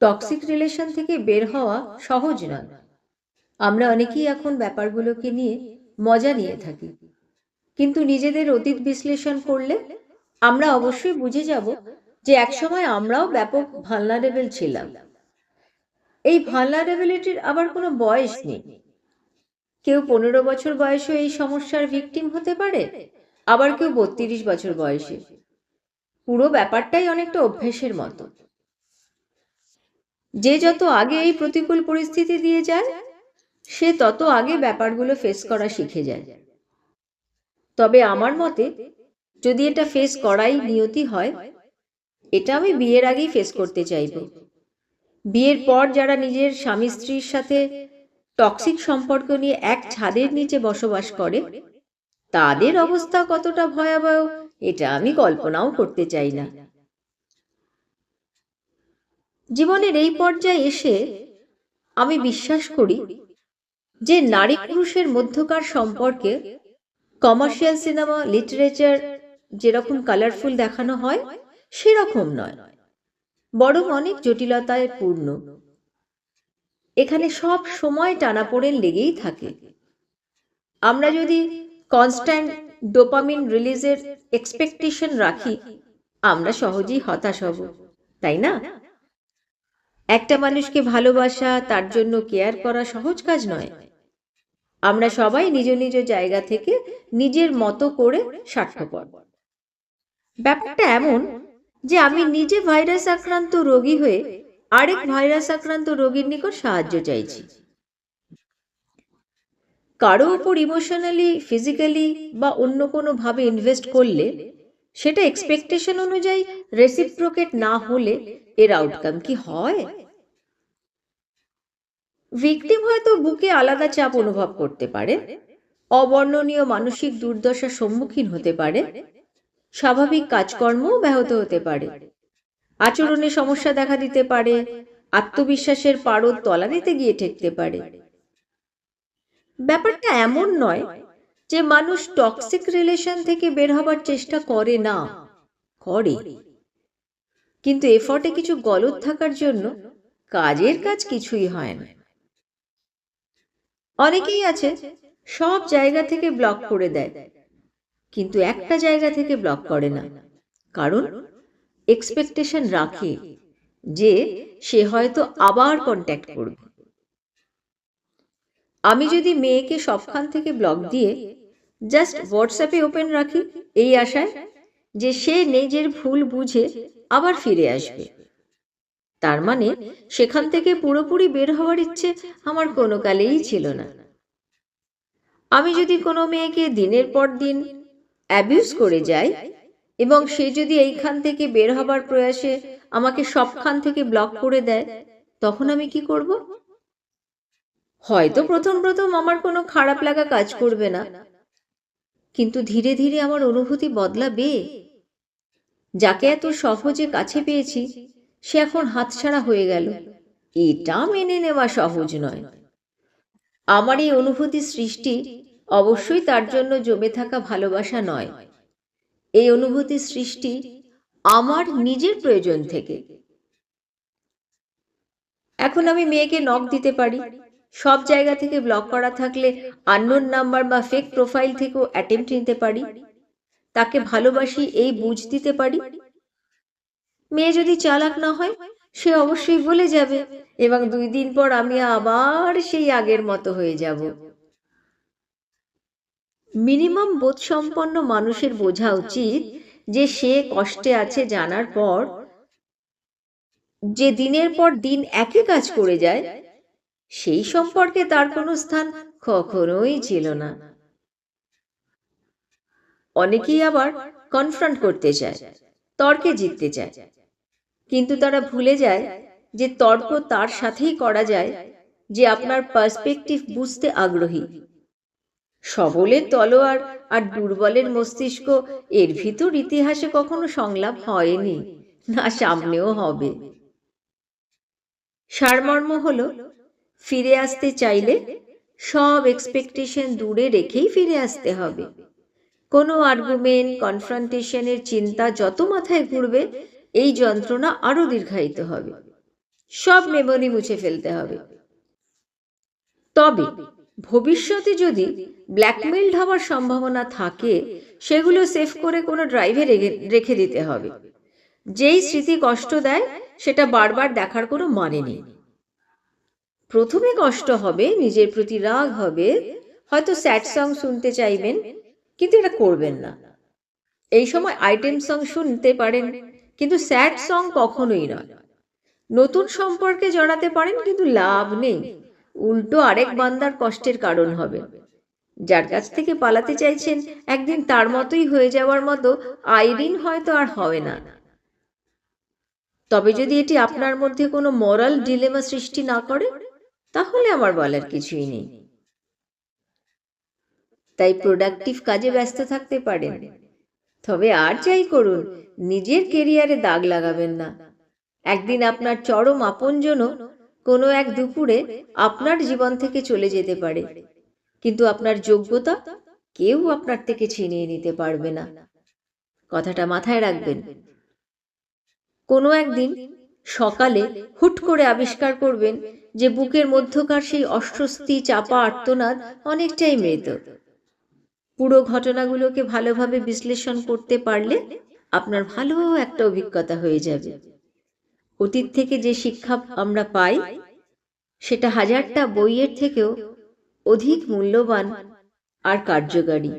Toxic relation থেকে বের হওয়া সহজ নয়। আমরা অনেকেই এখন ব্যাপারগুলোকে নিয়ে মজা নিয়ে থাকি। কিন্তু নিজেদের অতীত বিশ্লেষণ করলে আমরা অবশ্যই বুঝে যাব যে একসময় আমরাও ব্যাপক ভালনারেবল ছিলাম। এই ভালনারেবিলিটির আবার কোনো বয়স নেই। কেউ পনেরো বছর বয়সে এই সমস্যার ভিকটিম হতে পারে, আবার কেউ বত্রিশ বছর বয়সে। পুরো ব্যাপারটাই অনেকটা অভ্যেসের মতো। যে যত আগে এই প্রতিকূল পরিস্থিতি দিয়ে যায়, সে তত আগে ব্যাপারগুলো ফেস করা শিখে যায়। তবে আমার মতে, যদি এটা ফেস করাই নিয়তি হয়, এটা আমি বিয়ের আগেই ফেস করতে চাইব। বিয়ের পর যারা নিজের স্বামী স্ত্রীর সাথে টক্সিক সম্পর্ক নিয়ে এক ছাদের নিচে বসবাস করে, তাদের অবস্থা কতটা ভয়াবহ, এটা আমি কল্পনাও করতে চাই না। জীবনের এই পর্যায়ে এসে আমি বিশ্বাস করি যে নারী পুরুষের মধ্যকার সম্পর্কে কমার্শিয়াল সিনেমা লিটারেচার যেরকম কালারফুল দেখানো হয়, সেরকম নয়। বরং অনেক জটিলতায় পূর্ণ। এখানে সব সময় টানাপোড়েন লেগেই থাকে। আমরা যদি কনস্ট্যান্ট ডোপামিন রিলিজের এক্সপেকটেশন রাখি, আমরা সহজেই হতাশ হব, তাই না? একটা মানুষকে ভালোবাসা, তার জন্য কেয়ার করা সহজ কাজ নয়। আমরা সবাই নিজ নিজ জায়গা থেকে নিজের মতো করে স্বার্থপর। ব্যাপারটা এমন যে আমি নিজে ভাইরাস আক্রান্ত রোগী হয়ে আরেক ভাইরাস আক্রান্ত রোগীর নিকট সাহায্য চাইছি। কারও উপর ইমোশনালি ফিজিক্যালি বা অন্য কোনো ভাবে ইনভেস্ট করলে সেটা এক্সপেকটেশন অনুযায়ী রেসিপ্রোকেট না হলে এর আউটকাম কি হয়? ভিকটিম হয়তো বুকে আলাদা চাপ অনুভব করতে পারে, অবর্ণনীয় মানসিক দুর্দশার সম্মুখীন হতে পারে, স্বাভাবিক কাজকর্মও ব্যাহত হতে পারে, আচরণে সমস্যা দেখা দিতে পারে, আত্মবিশ্বাসের পারদ তলানিতে গিয়ে ঠেকতে পারে। ব্যাপারটা এমন নয় যে মানুষ টক্সিক রিলেশন থেকে বের হবার চেষ্টা করে না, করে। কিন্তু এফর্টে কিছু গলত থাকার জন্য কাজের কাজ কিছুই হয় না। অনেকেই আছে, সব জায়গা থেকে ব্লক করে দেয়, কিন্তু একটা জায়গা থেকে ব্লক করে না। কারণ এক্সপেকটেশন রাখে যে সে হয়তো আবার কন্ট্যাক্ট করবে। আমি যদি মেয়েকে সবখান থেকে ব্লক দিয়ে জাস্ট হোয়াটসঅ্যাপে ওপেন রাখি এই আশায় যে সে নিজের ভুল বুঝে আবার ফিরে আসবে। তার মানে সেখান থেকে পুরোপুরি বের হওয়ার ইচ্ছে আমার কোনো কালেই ছিল না। আমি যদি কোনো মেয়েকে দিনের পর দিন অ্যাবিউজ করে যাই এবং সে যদি এইখান থেকে বের হবার প্রয়াসে আমাকে সবখান থেকে ব্লক করে দেয় তখন আমি কি করব? হয়তো প্রথম প্রথম আমার কোনো খারাপ লাগা কাজ করবে না। কিন্তু ধীরে ধীরে আমার অনুভূতি বদলাবে। যাকে এত সহজে কাছে পেয়েছি, সে এখন হাতছাড়া হয়ে গেল। এটা মেনে নেওয়া সহজ নয়। আমার এই অনুভূতি সৃষ্টি অবশ্যই তার জন্য জমে থাকা ভালোবাসা নয়। এই অনুভূতি সৃষ্টি আমার নিজের প্রয়োজন থেকে। এখন আমি মেয়েকে নখ দিতে পারি। সব জায়গা থেকে ব্লক করা থাকলে আননোন নাম্বার বা ফেক প্রোফাইল থেকেও অ্যাটেম্পট নিতে পারি। তাকে ভালোবাসি, এই বুঝ দিতে পারি। মেয়ে যদি চালাক না হয়, সে অবশ্যই বলে যাবে এবং দুই দিন পর আমি আবার সেই আগের মতো হয়ে যাব। মিনিমাম বোধসম্পন্ন মানুষের বোঝা উচিত যে সে কষ্টে আছে জানার পর, যে দিনের পর দিন একই কাজ করে যায় সেই সম্পর্কে তার কোনো স্থান কখনোই ছিল না। অনেকেই আবার কনফ্রন্ট করতে চায় তর্কে জিততে চায় কিন্তু তারা ভুলে যায় যে তর্ক তার সাথেই করা যায় যে আপনার পার্সপেক্টিভ বুঝতে আগ্রহী। সবলের তলোয়ার আর দুর্বলের মস্তিষ্ক এর ভিতর ইতিহাসে কখনো সংলাপ হয়নি, না সামনেও হবে। সারমর্ম হলো ফিরে আসতে চাইলে সব এক্সপেকটেশন দূরে রেখেই ফিরে আসতে হবে। কোনো আর্গুমেন্ট কনফ্রন্টেশনের চিন্তা যত মাথায় ঘুরবে, এই যন্ত্রণা আরও দীর্ঘায়িত হবে। সব মেমোরি মুছে ফেলতে হবে। তবে ভবিষ্যতে যদি ব্ল্যাকমেইল হওয়ার সম্ভাবনা থাকে, সেগুলো সেভ করে কোনো ড্রাইভে রেখে দিতে হবে। যেই স্মৃতি কষ্ট দেয়, সেটা বারবার দেখার কোনো মানে নেই। প্রথমে কষ্ট হবে নিজের প্রতি রাগ হবে হয়তো স্যাড সং শুনতে চাইবেন কিন্তু এটা করবেন না। এই সময় আইটেম সং শুনতে পারেন কিন্তু স্যাড সং কখনোই নয়। নতুন সম্পর্কে জড়াতে পারেন কিন্তু লাভ নেই। উল্টো আরেক বান্দার কষ্টের কারণ হবে। যার কাছ থেকে পালাতে চাইছেন একদিন তার মতোই হয়ে যাওয়ার মতো আইরিন হয়তো আর হবে না। তবে যদি এটি আপনার মধ্যে কোনো মরাল ডিলেমা সৃষ্টি না করে তাহলে আমার বলার কিছুই নেই। তাই প্রোডাক্টিভ কাজে ব্যস্ত থাকতে পারেন। তবে আর যাই করুন, নিজের কেরিয়ারে দাগ লাগাবেন না। একদিন আপনার চরম আপনজনও কোনো এক দুপুরে আপনার জীবন থেকে চলে যেতে পারে। কিন্তু আপনার যোগ্যতা কেউ আপনার থেকে ছিনিয়ে নিতে পারবে না। কথাটা মাথায় রাখবেন। কোনো একদিন সকালে হুট করে আবিষ্কার করবেন যে বুকের মধ্যকার সেই অস্বস্তি, চাপা আর্তনাদ অনেকটাই মৃত। পুরো ঘটনাগুলোকে ভালোভাবে বিশ্লেষণ করতে পারলে আপনার ভালো একটা অভিজ্ঞতা হয়ে যাবে। অতীত থেকে যে শিক্ষা আমরা পাই, সেটা হাজারটা বইয়ের থেকেও অধিক মূল্যবান আর কার্যকারী।